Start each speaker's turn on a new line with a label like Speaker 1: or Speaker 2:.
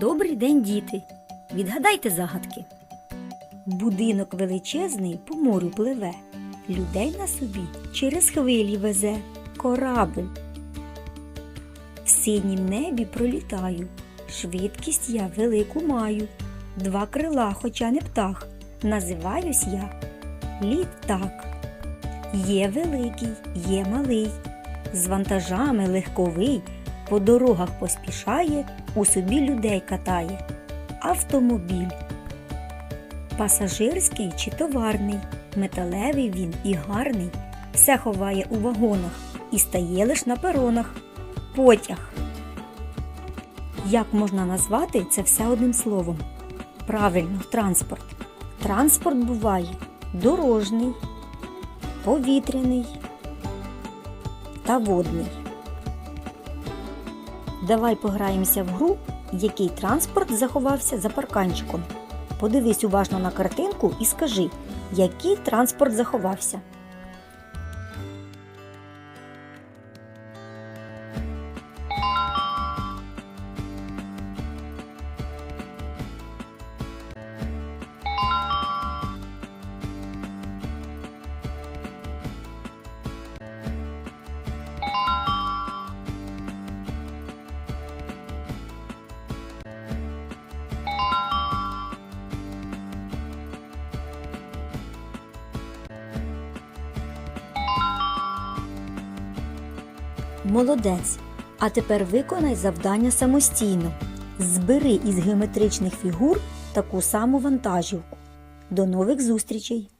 Speaker 1: Добрий день, діти! Відгадайте загадки. Будинок величезний по морю пливе, людей на собі через хвилі везе, корабль. В синім небі пролітаю, швидкість я велику маю, два крила, хоча не птах, називаюсь я літак. Є великий, є малий, з вантажами легковий, по дорогах поспішає, у собі людей катає. Автомобіль. Пасажирський чи товарний, металевий він і гарний, все ховає у вагонах і стає лиш на перонах. Потяг. Як можна назвати це все одним словом? Правильно, транспорт. Транспорт буває дорожній, повітряний та водний. Давай пограємося в гру, який транспорт заховався за парканчиком. Подивись уважно на картинку і скажи, який транспорт заховався. Молодець. А тепер виконай завдання самостійно. Збери із геометричних фігур таку саму вантажівку. До нових зустрічей!